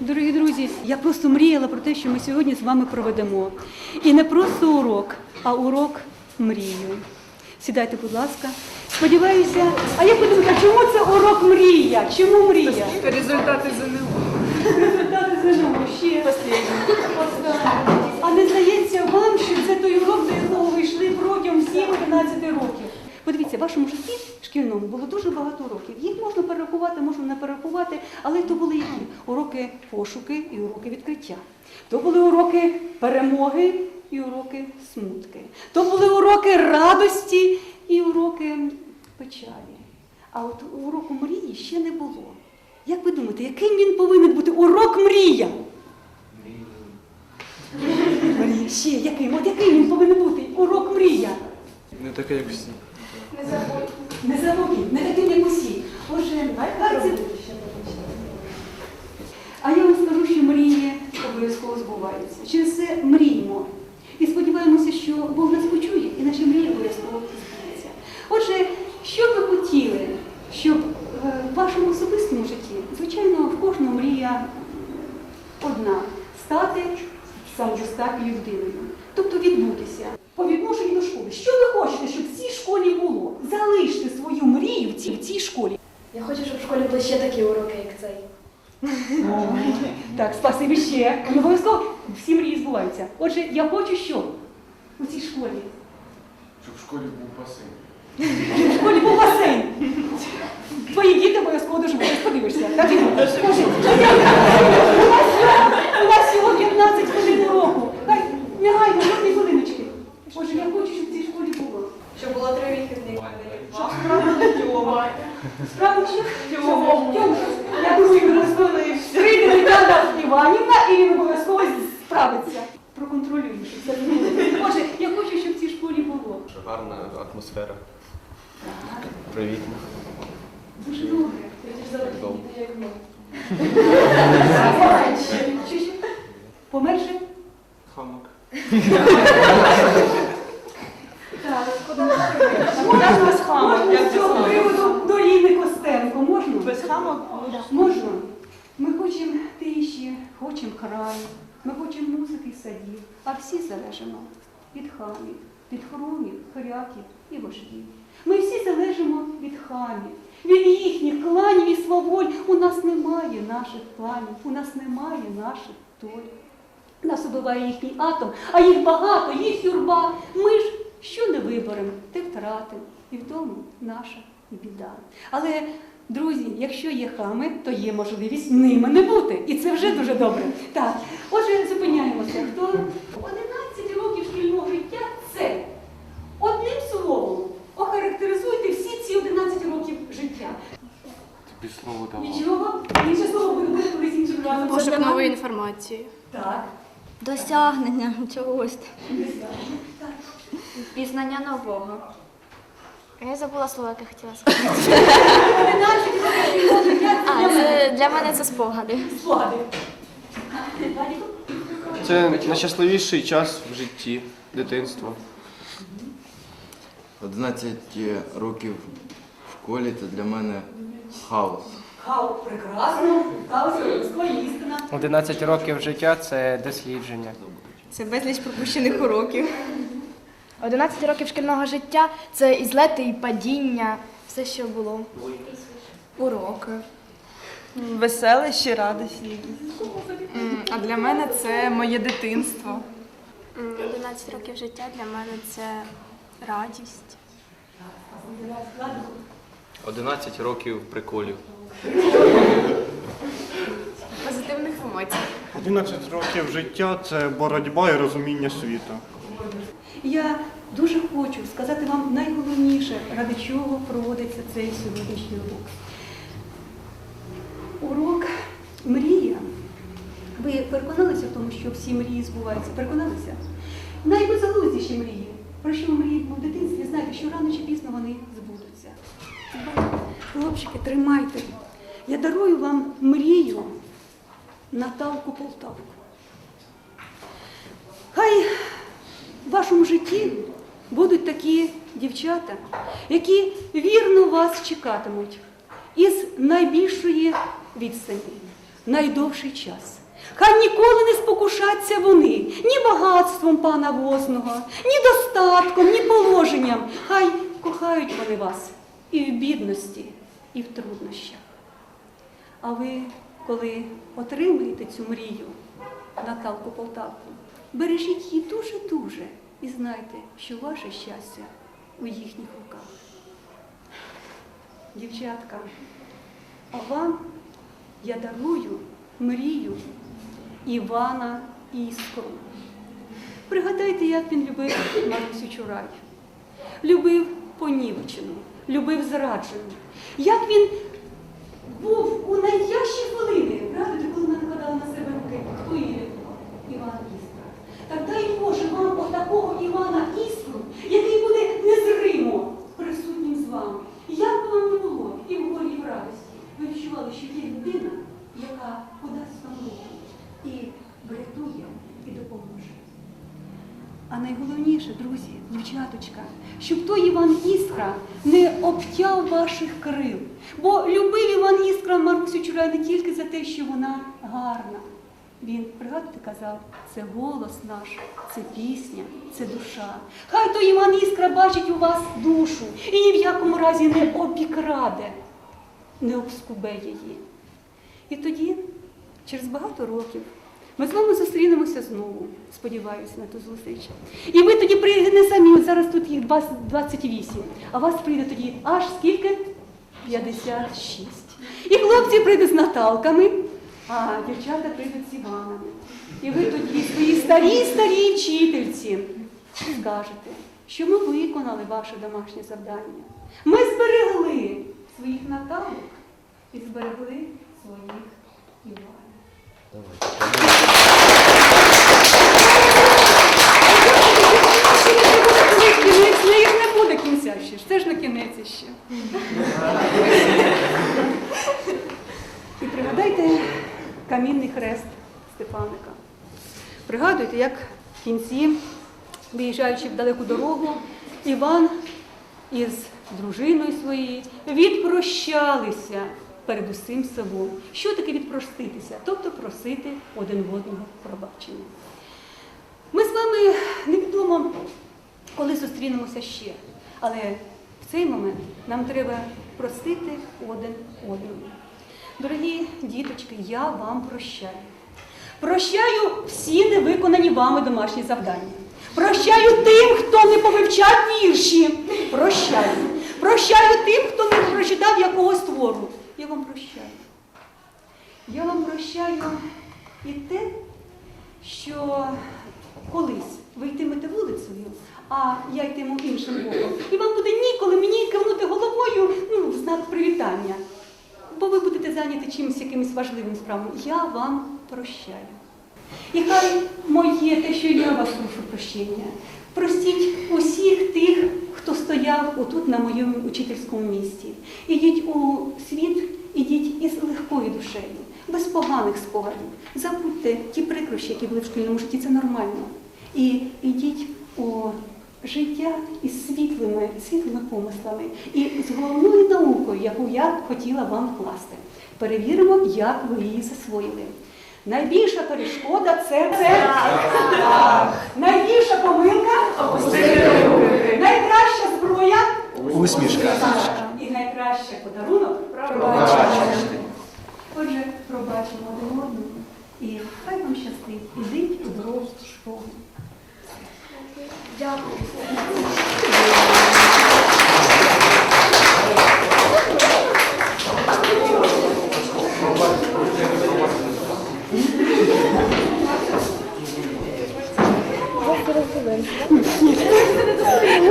Дорогі друзі, я просто мріяла про те, що ми сьогодні з вами проведемо. І не просто урок, а урок мрію. Сідайте, будь ласка. Сподіваюся, а я подумаю, чому це урок мрія? Чому мрія? Результати ЗНО. Результати ЗНО ще. А не здається вам, що це той урок, до якого ви йшли протягом всіх 11 років? Подивіться, в вашому житті дуже багато уроків. Їх можна перерахувати, можна не перерахувати, але то були які? Уроки пошуки і уроки відкриття. То були уроки перемоги і уроки смутки. То були уроки радості і уроки печалі. А от уроку мрії ще не було. Як ви думаєте, яким він повинен бути урок мрія? Мрія. Ще яким? От яким він повинен бути? Урок мрія. Не таке, як всі. Не забудь, не таким, як усі. Отже, хай це- А я вам скажу, що мрії обов'язково збуваються. Через це мріємо. І сподіваємося, що Бог нас почує, і наші мрії обов'язково збудуться. Отже, що ви хотіли, щоб е, в вашому особистому житті, звичайно, в кожного мрія одна стати самодостатньою людиною, тобто відбутися. По відношенню до школи. Що ви хочете, щоб школі було? Залиште свою мрію в цій, в цій школі. Я хочу, щоб в школі були ще такі уроки, як цей. Так, спасибі ще. І обов'язково всі мрії збуваються. Отже, я хочу що? У цій школі. Щоб в школі був басейн. Щоб в школі був басейн. Твої діти обов'язково доживуть, подивишся. Так? Скажи, у вас є- у вас всього 15 хвилин уроку. Хай, негайно, жодної хвилиночки. Отже, я хочу, щоб в цій школі було. Щоб було три вихідних. Справа ще? Тьома. Я думаю, він розповів. Прийде Тетяна Іванівна і він обов'язково справиться. Проконтролює, щоб це було. Отже, я хочу, щоб в цій школі було. Гарна атмосфера. Привітна. Дуже добре. Добре. Що ще? Померше? Хамок. Так. Куди нас хамок? Можна з цього приводу до Ліни Костенко? Можна? Без хамок? Можна. Ми хочемо тиші, хочемо краю, ми хочемо музики і садів, а всі залежимо від хамів, від хромів, хоряків і вождів. Ми всі залежимо від хамів, від їхніх кланів і сваволь. У нас немає наших планів, у нас немає наших доль. Нас убиває їхній атом, а їх багато, їх юрба. Ми ж що не виберемо, те втратимо. І в тому наша біда. Але, друзі, якщо є хами, то є можливість ними не бути. І це вже дуже добре. Так, отже, зупиняємося. Хто 11 років шкільного життя це одним словом охарактеризуйте всі ці 11 років життя. Тобі слово давав. Нічого, інше слово буде буде колись іншим разом. Пошук нової інформації. Так. Досягнення чогось. Так. Пізнання нового. Я забула слово, яке хотіла сказати. 11 років шкільного життя це А, для мене. це для мене це спогади. Склади. Це найщасливіший час в житті, дитинства. 11 років в школі це для мене хаос. Хау, прекрасно. Хаос істина. 11 років життя це дослідження. Це безліч пропущених уроків. 11 років шкільного життя це і злети, і падіння, все, що було. Уроки. Веселищі, радості. А для мене це моє дитинство. 11 років життя для мене це радість. 11 років приколів. Позитивних емоцій. 11 років життя це боротьба і розуміння світу. Я дуже хочу сказати вам найголовніше, ради чого проводиться цей сьогоднішній урок. Урок мрія. Ви переконалися в тому, що всі мрії збуваються? Переконалися? Найбезглуздіші мрії. Про що мрієте в дитинстві? Знаєте, що рано чи пізно вони збудуться. Хлопчики, тримайте. Я дарую вам мрію Наталку Полтавку. Хай вашому житті будуть такі дівчата, які вірно вас чекатимуть із найбільшої відстані найдовший час. Хай ніколи не спокушаться вони ні багатством пана возного, ні достатком, ні положенням. Хай кохають вони вас і в бідності, і в труднощах. А ви, коли отримаєте цю мрію, Наталку Полтавку, бережіть її дуже-дуже і знайте, що ваше щастя у їхніх руках. Дівчатка, а вам я дарую мрію Івана Іскру. Пригадайте, як він любив Марусю Чурай, любив понівечену, любив зраджену, як він був у найтяжчі хвилини, правда, коли вона накладала на себе руки, хто її рятував? Іван Іскра. Так дай Боже вам отакого Івана Іскру, який буде незримо присутнім з вами. Як би вам не було і в горі, і в радості, ви відчували, що є людина, яка подасть вам руку і врятує, і допоможе. А найголовніше, друзі, дівчаточка, щоб той Іван Іскра не обтяв ваших крил. Бо любив Іван Іскра Марусю Чурай не тільки за те, що вона гарна. Він, пригадуєте, казав, це голос наш, це пісня, це душа. Хай той Іван Іскра бачить у вас душу і ні в якому разі не обікраде, не обскубе її. І тоді, через багато років, ми з вами зустрінемося знову, сподіваюся, на ту зустріч. І ви тоді прийдете не самі, от зараз тут їх 20 28, а вас прийде тоді аж скільки? 56. І хлопці прийдуть з Наталками, а дівчата прийдуть з Іванами. І ви тоді своїй старій старій вчительці скажете, що ми виконали ваше домашнє завдання. Ми зберегли своїх Наталок і зберегли своїх Іванів. Кінець, ну, їх не буде кінця ще ж, це ж не кінець ще. І пригадайте камінний хрест Стефаника. Пригадуйте, як в кінці, виїжджаючи в далеку дорогу, Іван із дружиною своєю відпрощалися перед усім селом. Що таке відпроститися? Тобто просити один в одного пробачення. Ми з вами невідомо, коли зустрінемося ще, але в цей момент нам треба простити один одного. Дорогі діточки, я вам прощаю. Прощаю всі невиконані вами домашні завдання. Прощаю тим, хто не повивчав вірші. Прощаю. Прощаю тим, хто не прочитав якогось твору. Я вам прощаю. Я вам прощаю і те, що колись ви йтимете вулицею, а я йтиму іншим боком. І вам буде ніколи мені кивнути головою ну, в знак привітання. Ви будете зайняті чимось якимось важливим справами. Я вам прощаю. І хай моє те, що я вас прошу прощення, простіть усіх тих, хто стояв отут на моєму учительському місці. Ідіть у світ, ідіть із легкою душею, без поганих спогадів. Забудьте ті прикрощі, які були в шкільному житті, це нормально. І ідіть у життя із світлими, світлими помислами і з головною наукою, яку я хотіла вам вкласти. Перевіримо, як ви її засвоїли. Найбільша перешкода це, так. найбільша помилка Найкраща зброя Усмішка. і найкращий подарунок пробачення. Отже, пробачимо один одному і хай вам щастить. Ідіть у дорогу в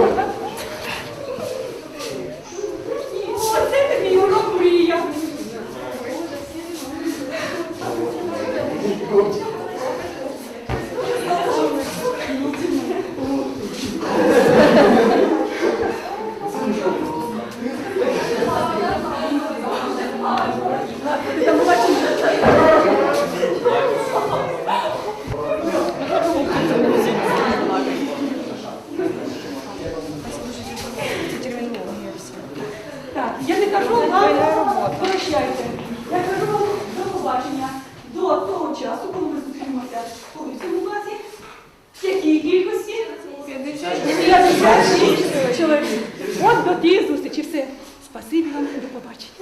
Оце до того часу, коли ми зустрінемося у цьому класі, в якій кількості 56 чоловік. От до тієї зустрічі. Все. Спасибі вам, до побачення.